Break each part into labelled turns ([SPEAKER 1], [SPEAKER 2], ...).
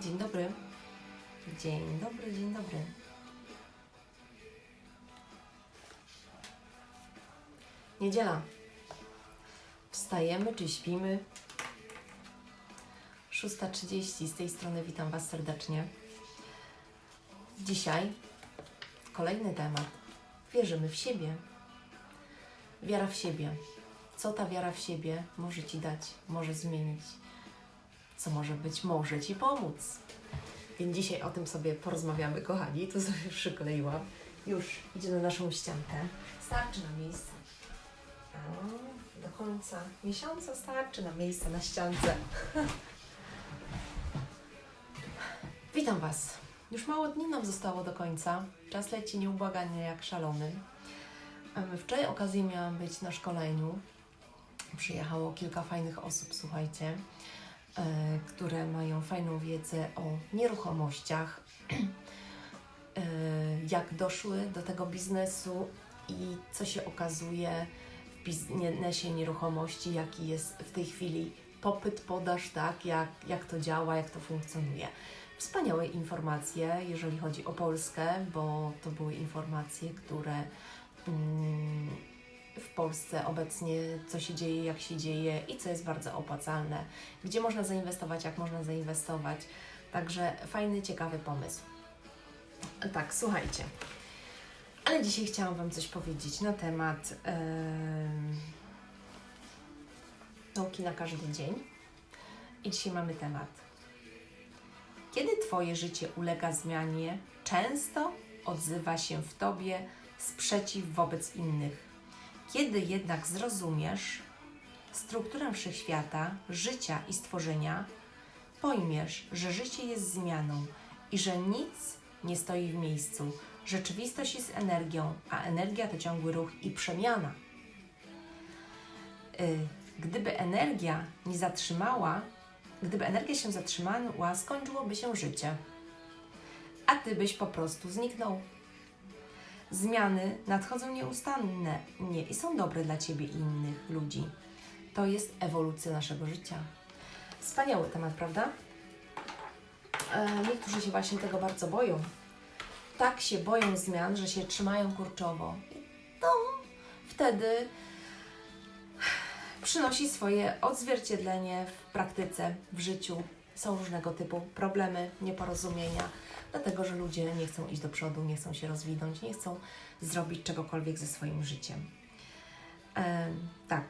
[SPEAKER 1] Dzień dobry. Dzień dobry, dzień dobry. Niedziela. Wstajemy czy śpimy? 6.30 z tej strony witam Was serdecznie. Dzisiaj kolejny temat. Wierzymy w siebie. Wiara w siebie. Co ta wiara w siebie może Ci dać, może zmienić? Co może być, może Ci pomóc? Więc dzisiaj o tym sobie porozmawiamy, kochani. To sobie przykleiłam. Już idzie na naszą ściankę. Starczy na miejsce. Do końca miesiąca starczy na miejsce na ściance. Witam Was. Już mało dni nam zostało do końca. Czas leci nieubłaganie jak szalony. Wczoraj okazję miałam być na szkoleniu. Przyjechało kilka fajnych osób, słuchajcie, które mają fajną wiedzę o nieruchomościach, e, jak doszły do tego biznesu i co się okazuje w biznesie nieruchomości, jaki jest w tej chwili popyt, podaż, tak, jak, jak to działa, jak to funkcjonuje. Wspaniałe informacje, jeżeli chodzi o Polskę, bo to były informacje, które mm, w Polsce obecnie, co się dzieje, jak się dzieje i co jest bardzo opłacalne, gdzie można zainwestować, jak można zainwestować. Także fajny, ciekawy pomysł. Tak, słuchajcie. Ale dzisiaj chciałam Wam coś powiedzieć na temat em, nauki na każdy dzień. I dzisiaj mamy temat. Kiedy Twoje życie ulega zmianie, często odzywa się w Tobie sprzeciw wobec innych. Kiedy jednak zrozumiesz strukturę wszechświata, życia i stworzenia, pojmiesz, że życie jest zmianą i że nic nie stoi w miejscu. Rzeczywistość jest energią, a energia to ciągły ruch i przemiana. Y, Gdyby energia nie zatrzymała, gdyby energia się zatrzymała, skończyłoby się życie, a ty byś po prostu zniknął. Zmiany nadchodzą nieustannie nie, i są dobre dla ciebie i innych ludzi. To jest ewolucja naszego życia. Wspaniały temat, prawda? E, niektórzy się właśnie tego bardzo boją. Tak się boją zmian, że się trzymają kurczowo. To wtedy przynosi swoje odzwierciedlenie w praktyce, w życiu. Są różnego typu problemy, nieporozumienia, dlatego że ludzie nie chcą iść do przodu, nie chcą się rozwinąć, nie chcą zrobić czegokolwiek ze swoim życiem. Em, tak,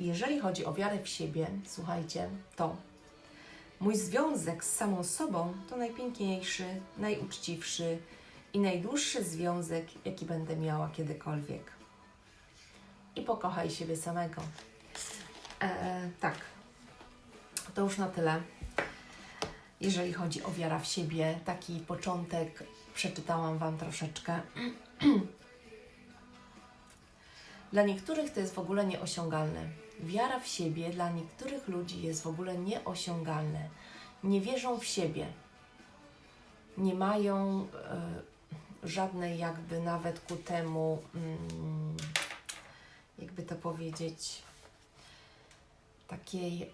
[SPEAKER 1] jeżeli chodzi o wiarę w siebie, słuchajcie, to mój związek z samą sobą to najpiękniejszy, najuczciwszy i najdłuższy związek, jaki będę miała kiedykolwiek. I pokochaj siebie samego. E, tak, to już na tyle. Jeżeli chodzi o wiara w siebie, taki początek przeczytałam Wam troszeczkę. Dla niektórych to jest w ogóle nieosiągalne. Wiara w siebie dla niektórych ludzi jest w ogóle nieosiągalne. Nie wierzą w siebie. Nie mają e, żadnej jakby nawet ku temu, mm, jakby to powiedzieć, takiej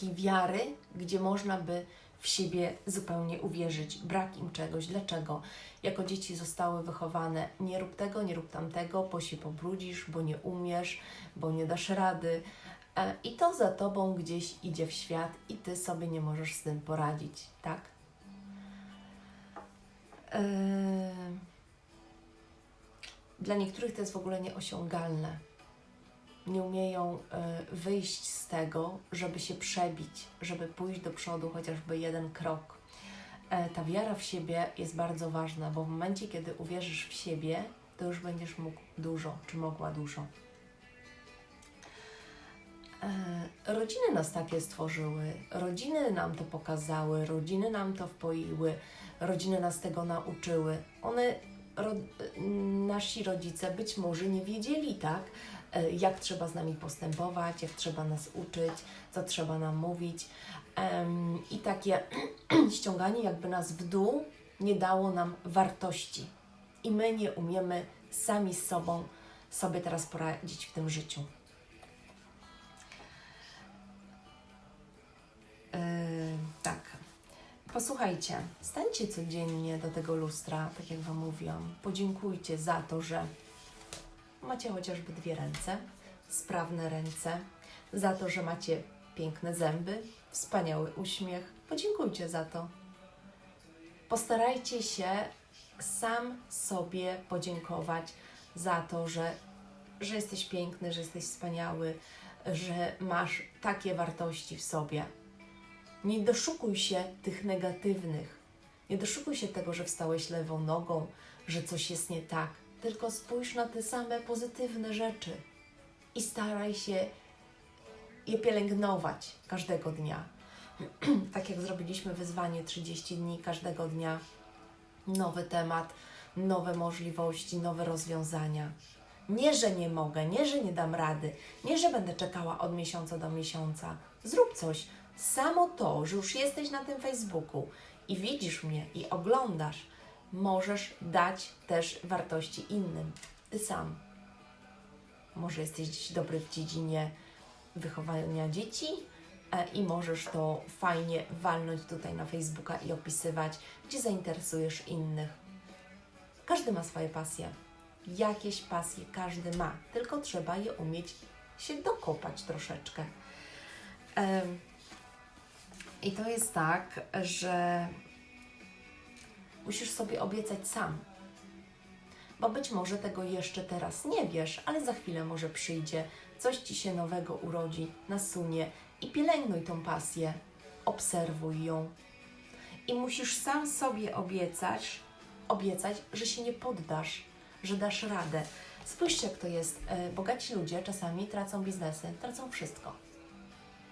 [SPEAKER 1] takiej wiary, gdzie można by w siebie zupełnie uwierzyć. Brak im czegoś. Dlaczego? Jako dzieci zostały wychowane nie rób tego, nie rób tamtego, bo się pobrudzisz, bo nie umiesz, bo nie dasz rady. E, I to za tobą gdzieś idzie w świat i ty sobie nie możesz z tym poradzić, tak? E, Dla niektórych to jest w ogóle nieosiągalne nie umieją e, wyjść z tego, żeby się przebić, żeby pójść do przodu chociażby jeden krok. E, Ta wiara w siebie jest bardzo ważna, bo w momencie, kiedy uwierzysz w siebie, to już będziesz mógł dużo, czy mogła dużo. E, Rodziny nas takie stworzyły, rodziny nam to pokazały, rodziny nam to wpoiły, rodziny nas tego nauczyły. One, ro, nasi rodzice być może nie wiedzieli, tak, e, jak trzeba z nami postępować, jak trzeba nas uczyć, co trzeba nam mówić. I takie ściąganie jakby nas w dół nie dało nam wartości. I my nie umiemy sami z sobą sobie teraz poradzić w tym życiu. Posłuchajcie, stańcie codziennie do tego lustra, tak jak Wam mówiłam. Podziękujcie za to, że macie chociażby dwie ręce, sprawne ręce, za to, że macie piękne zęby, wspaniały uśmiech. Podziękujcie za to. Postarajcie się sam sobie podziękować za to, że, że jesteś piękny, że jesteś wspaniały, że masz takie wartości w sobie. Nie doszukuj się tych negatywnych. Nie doszukuj się tego, że wstałeś lewą nogą, że coś jest nie tak. Tylko spójrz na te same pozytywne rzeczy i staraj się je pielęgnować każdego dnia. tak jak zrobiliśmy wyzwanie 30 dni każdego dnia, nowy temat, nowe możliwości, nowe rozwiązania. Nie, że nie mogę, nie, że nie dam rady, nie, że będę czekała od miesiąca do miesiąca. Zrób coś. Samo to, że już jesteś na tym Facebooku i widzisz mnie i oglądasz, możesz dać też wartości innym. Ty sam. Może jesteś dobry w dziedzinie wychowania dzieci e, i możesz to fajnie walnąć tutaj na Facebooka i opisywać, gdzie zainteresujesz innych. Każdy ma swoje pasje. Jakieś pasje każdy ma, tylko trzeba je umieć się dokopać troszeczkę. Em, I to jest tak, że musisz sobie obiecać sam. Bo być może tego jeszcze teraz nie wiesz, ale za chwilę może przyjdzie, coś ci się nowego urodzi, nasunie i pielęgnuj tą pasję. Obserwuj ją. I musisz sam sobie obiecać, obiecać, że się nie poddasz, że dasz radę. Spójrzcie, jak to jest. E, Bogaci ludzie czasami tracą biznesy, tracą wszystko.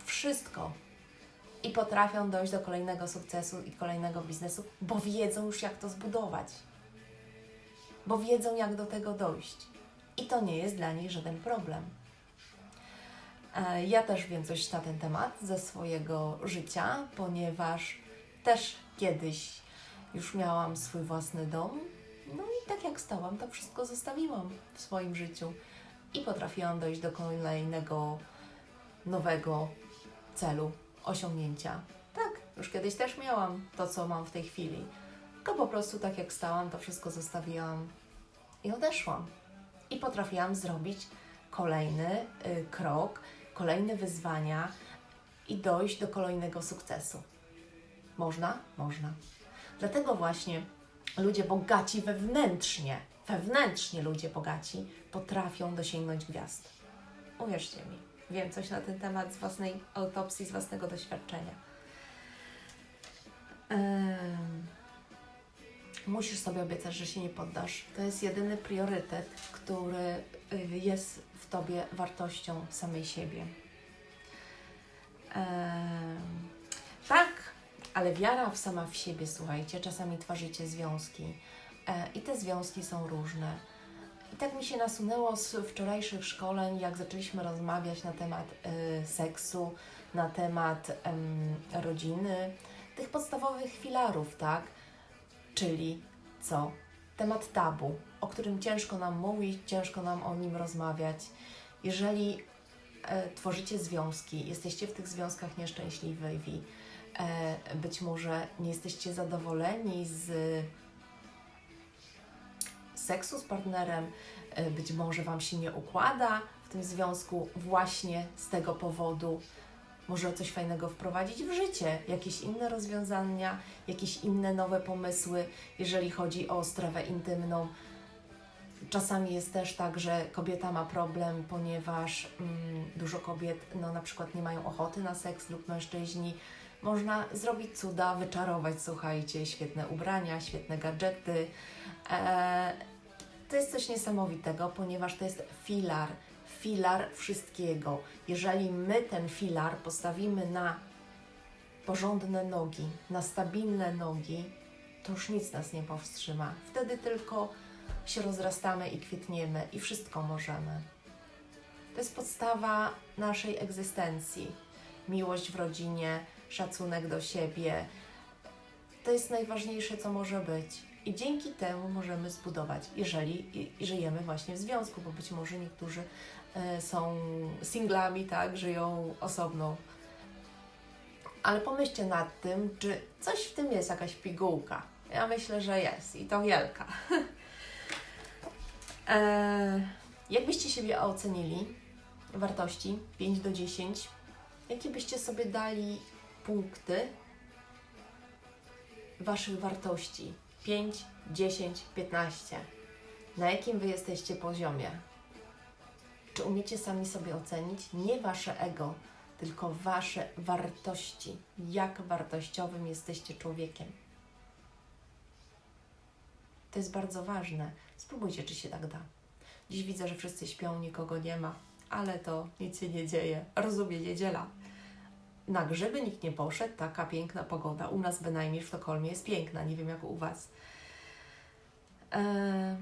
[SPEAKER 1] Wszystko. I potrafią dojść do kolejnego sukcesu i kolejnego biznesu, bo wiedzą już, jak to zbudować. Bo wiedzą, jak do tego dojść. I to nie jest dla nich żaden problem. E, Ja też wiem coś na ten temat ze swojego życia, ponieważ też kiedyś już miałam swój własny dom. No i tak jak stałam, to wszystko zostawiłam w swoim życiu i potrafiłam dojść do kolejnego nowego celu, osiągnięcia. Tak, już kiedyś też miałam to, co mam w tej chwili. Tylko po prostu tak jak stałam, to wszystko zostawiłam i odeszłam. I potrafiłam zrobić kolejny y, krok, kolejne wyzwania i dojść do kolejnego sukcesu. Można? Można. Dlatego właśnie ludzie bogaci wewnętrznie, wewnętrznie ludzie bogaci potrafią dosięgnąć gwiazd. Uwierzcie mi, wiem coś na ten temat z własnej autopsji, z własnego doświadczenia. Em, musisz sobie obiecać, że się nie poddasz. To jest jedyny priorytet, który y, jest w tobie wartością samej siebie. Em, tak, ale wiara w sama w siebie, słuchajcie, czasami tworzycie związki e, i te związki są różne. I tak mi się nasunęło z wczorajszych szkoleń, jak zaczęliśmy rozmawiać na temat e, seksu, na temat em, rodziny, tych podstawowych filarów, tak? Czyli co? Temat tabu, o którym ciężko nam mówić, ciężko nam o nim rozmawiać. Jeżeli e, tworzycie związki, jesteście w tych związkach nieszczęśliwi, e, być może nie jesteście zadowoleni z seksu z partnerem, e, być może Wam się nie układa w tym związku właśnie z tego powodu. Może coś fajnego wprowadzić w życie, jakieś inne rozwiązania, jakieś inne nowe pomysły, jeżeli chodzi o strawę intymną. Czasami jest też tak, że kobieta ma problem, ponieważ mm, dużo kobiet no, na przykład nie mają ochoty na seks lub mężczyźni. Można zrobić cuda, wyczarować, słuchajcie, świetne ubrania, świetne gadżety. E, to jest coś niesamowitego, ponieważ to jest filar, filar wszystkiego. Jeżeli my ten filar postawimy na porządne nogi, na stabilne nogi, to już nic nas nie powstrzyma. Wtedy tylko się rozrastamy i kwietniemy i wszystko możemy. To jest podstawa naszej egzystencji. Miłość w rodzinie, szacunek do siebie. To jest najważniejsze, co może być. I dzięki temu możemy zbudować, jeżeli żyjemy właśnie w związku, bo być może niektórzy e, są singlami, tak, żyją osobno. ale pomyślcie nad tym, czy coś w tym jest, jakaś pigułka. Ja myślę, że jest i to wielka. Eee, jakbyście siebie ocenili? Wartości 5 do 10. Jakie byście sobie dali punkty Waszych wartości? 5, 10, 15. Na jakim Wy jesteście poziomie? Czy umiecie sami sobie ocenić? Nie Wasze ego, tylko Wasze wartości. Jak wartościowym jesteście człowiekiem? To jest bardzo ważne. Spróbujcie, czy się tak da. Dziś widzę, że wszyscy śpią, nikogo nie ma, ale to nic się nie dzieje. Rozumie niedziela. Na grzyby nikt nie poszedł, taka piękna pogoda. U nas bynajmniej w Sztokholmie jest piękna, nie wiem jak u Was. Eee...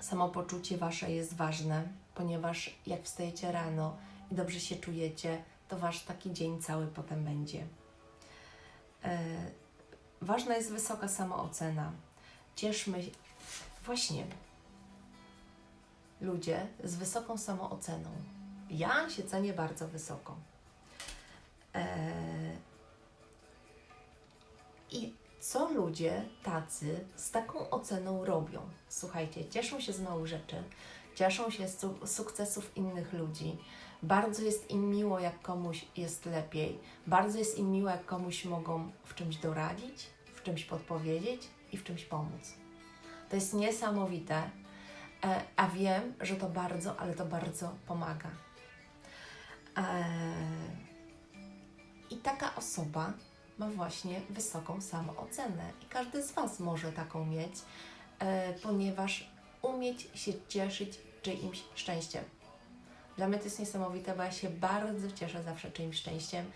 [SPEAKER 1] Samopoczucie Wasze jest ważne, ponieważ jak wstajecie rano i dobrze się czujecie, to Wasz taki dzień cały potem będzie. Eee... Ważna jest wysoka samoocena. Cieszmy się. Właśnie. Ludzie z wysoką samooceną. Ja się cenię bardzo wysoko. Eee... I co ludzie tacy z taką oceną robią? Słuchajcie, cieszą się z małych rzeczy, cieszą się z su- sukcesów innych ludzi. Bardzo jest im miło, jak komuś jest lepiej. Bardzo jest im miło, jak komuś mogą w czymś doradzić, w czymś podpowiedzieć i w czymś pomóc. To jest niesamowite, e, a wiem, że to bardzo, ale to bardzo pomaga. E, I taka osoba ma właśnie wysoką samoocenę i każdy z Was może taką mieć, e, ponieważ umieć się cieszyć czyimś szczęściem. Dla mnie to jest niesamowite, bo ja się bardzo cieszę zawsze czyimś szczęściem.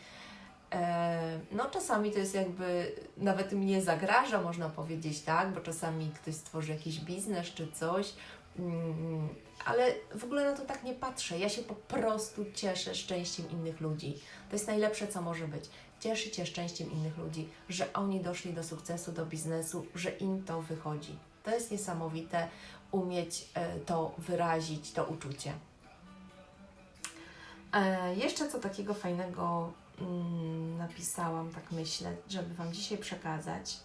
[SPEAKER 1] E, no czasami to jest jakby, nawet mnie zagraża, można powiedzieć, tak, bo czasami ktoś stworzy jakiś biznes czy coś, ale w ogóle na to tak nie patrzę. Ja się po prostu cieszę szczęściem innych ludzi. To jest najlepsze, co może być. Cieszyć się szczęściem innych ludzi, że oni doszli do sukcesu, do biznesu, że im to wychodzi. To jest niesamowite, umieć e, to wyrazić, to uczucie. E, jeszcze co takiego fajnego mm, napisałam, tak myślę, żeby Wam dzisiaj przekazać.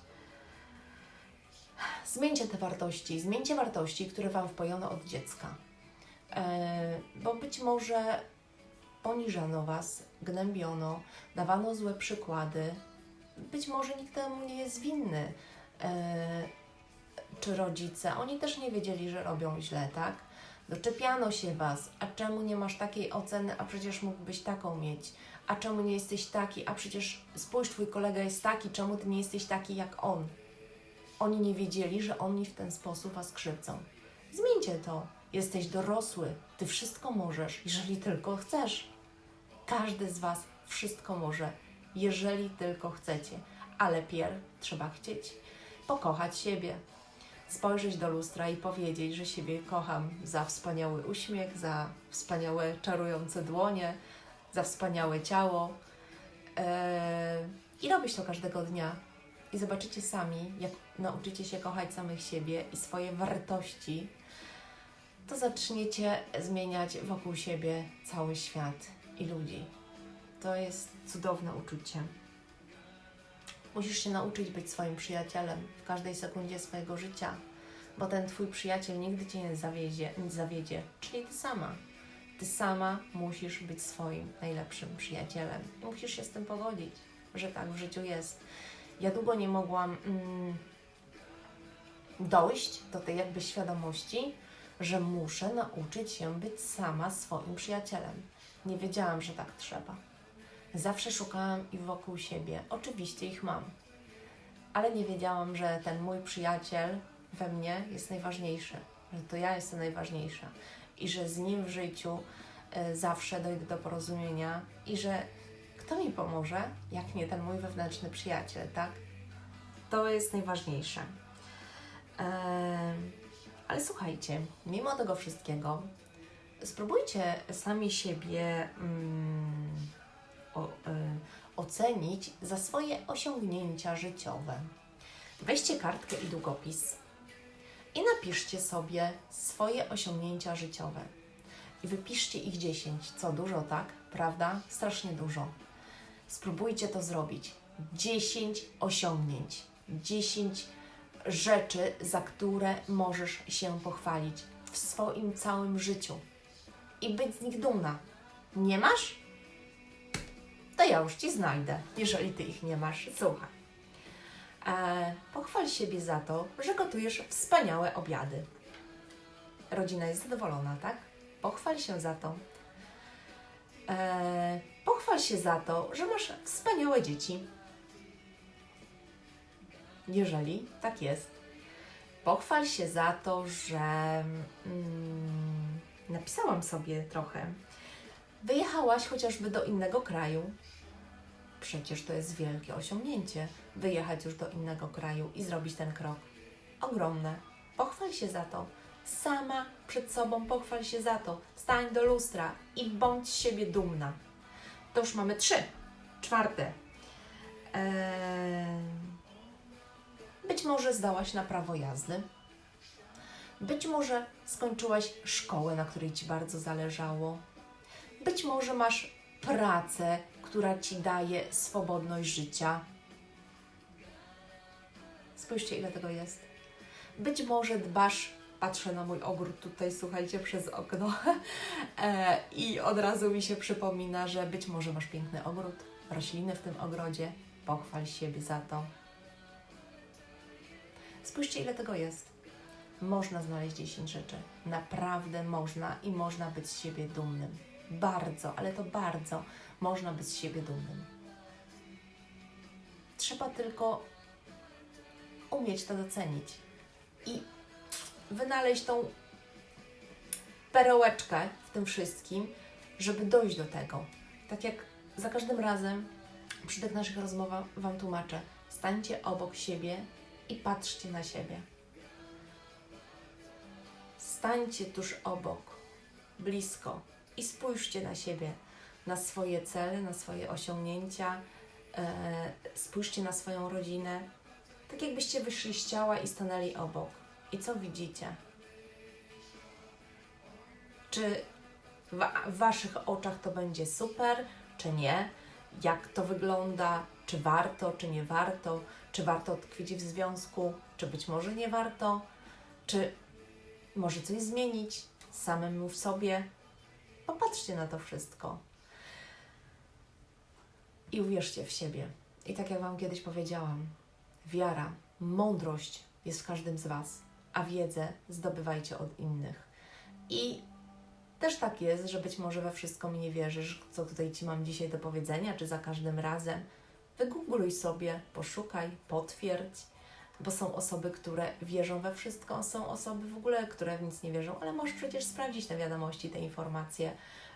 [SPEAKER 1] Zmieńcie te wartości, zmieńcie wartości, które Wam wpojono od dziecka. E, bo być może poniżano Was, gnębiono, dawano złe przykłady. Być może nikt temu nie jest winny. E, czy rodzice, oni też nie wiedzieli, że robią źle, tak? Doczepiano się Was, a czemu nie masz takiej oceny, a przecież mógłbyś taką mieć? A czemu nie jesteś taki, a przecież spójrz, Twój kolega jest taki, czemu Ty nie jesteś taki jak on? Oni nie wiedzieli, że oni w ten sposób Was krzywdzą. Zmieńcie to. Jesteś dorosły, Ty wszystko możesz, jeżeli tylko chcesz. Każdy z Was wszystko może, jeżeli tylko chcecie. Ale pierw trzeba chcieć. Pokochać siebie, spojrzeć do lustra i powiedzieć, że siebie kocham za wspaniały uśmiech, za wspaniałe, czarujące dłonie, za wspaniałe ciało. Eee, I robić to każdego dnia. I zobaczycie sami, jak nauczycie się kochać samych siebie i swoje wartości, to zaczniecie zmieniać wokół siebie cały świat i ludzi. To jest cudowne uczucie. Musisz się nauczyć być swoim przyjacielem w każdej sekundzie swojego życia, bo ten Twój przyjaciel nigdy Cię nie zawiedzie, nie zawiedzie, czyli Ty sama. Ty sama musisz być swoim najlepszym przyjacielem. I musisz się z tym pogodzić, że tak w życiu jest. Ja długo nie mogłam mm, dojść do tej jakby świadomości, że muszę nauczyć się być sama swoim przyjacielem. Nie wiedziałam, że tak trzeba. Zawsze szukałam i wokół siebie. Oczywiście ich mam, ale nie wiedziałam, że ten mój przyjaciel we mnie jest najważniejszy, że to ja jestem najważniejsza i że z nim w życiu y, zawsze dojdę do porozumienia i że kto mi pomoże, jak nie ten mój wewnętrzny przyjaciel, tak? To jest najważniejsze. Ale słuchajcie, mimo tego wszystkiego, spróbujcie sami siebie mm, y, ocenić za swoje osiągnięcia życiowe. Weźcie kartkę i długopis i napiszcie sobie swoje osiągnięcia życiowe. I wypiszcie ich 10. Co dużo, tak? prawda? Strasznie dużo. Spróbujcie to zrobić. 10 osiągnięć, 10 rzeczy, za które możesz się pochwalić w swoim całym życiu i być z nich dumna. Nie masz? To ja już ci znajdę, jeżeli ty ich nie masz. Słuchaj. E, pochwal siebie za to, że gotujesz wspaniałe obiady. Rodzina jest zadowolona, tak? Pochwal się za to. E, pochwal się za to, że masz wspaniałe dzieci. Jeżeli tak jest. Pochwal się za to, że mm, napisałam sobie trochę. Wyjechałaś chociażby do innego kraju. Przecież to jest wielkie osiągnięcie wyjechać już do innego kraju i zrobić ten krok. Ogromne. Pochwal się za to. Sama przed sobą pochwal się za to. Stań do lustra i bądź z siebie dumna. To już mamy trzy. Czwarte. Eee, być może zdałaś na prawo jazdy. Być może skończyłaś szkołę, na której Ci bardzo zależało. Być może masz pracę, która Ci daje swobodność życia. Spójrzcie, ile tego jest. Być może dbasz, patrzę na mój ogród tutaj, słuchajcie, przez okno e, i od razu mi się przypomina, że być może masz piękny ogród, rośliny w tym ogrodzie. Pochwal siebie za to. Spójrzcie, ile tego jest. Można znaleźć 10 rzeczy. Naprawdę można i można być z siebie dumnym. Bardzo, ale to bardzo można być z siebie dumnym. Trzeba tylko umieć to docenić i wynaleźć tą perełeczkę w tym wszystkim, żeby dojść do tego. Tak jak za każdym razem przy tych naszych rozmowach Wam tłumaczę, stańcie obok siebie i patrzcie na siebie. Stańcie tuż obok, blisko i spójrzcie na siebie, na swoje cele, na swoje osiągnięcia, e, spójrzcie na swoją rodzinę, tak jakbyście wyszli z ciała i stanęli obok. I co widzicie? Czy w Waszych oczach to będzie super, czy nie? Jak to wygląda? Czy warto, czy nie warto? Czy warto tkwić w związku, czy być może nie warto? Czy może coś zmienić samemu w sobie? Popatrzcie na to wszystko. I uwierzcie w siebie. I tak jak Wam kiedyś powiedziałam, wiara, mądrość jest w każdym z Was, a wiedzę zdobywajcie od innych. I też tak jest, że być może we wszystko mi nie wierzysz, co tutaj Ci mam dzisiaj do powiedzenia, czy za każdym razem. Wygoogluj sobie, poszukaj, potwierdź, bo są osoby, które wierzą we wszystko, są osoby w ogóle, które w nic nie wierzą, ale możesz przecież sprawdzić na wiadomości te informacje.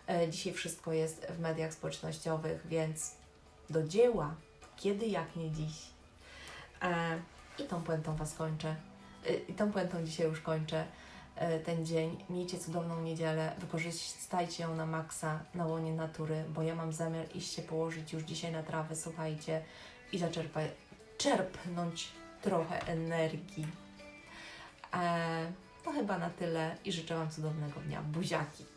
[SPEAKER 1] E, Dzisiaj wszystko jest w mediach społecznościowych, więc do dzieła, kiedy jak nie dziś. E, I tą puentą Was kończę. I tą puentą dzisiaj już kończę e, ten dzień. Miejcie cudowną niedzielę, wykorzystajcie ją na maksa, na łonie natury, bo ja mam zamiar iść się położyć już dzisiaj na trawę, słuchajcie, i zaczerpać, trochę energii. E, to chyba na tyle i życzę Wam cudownego dnia. Buziaki!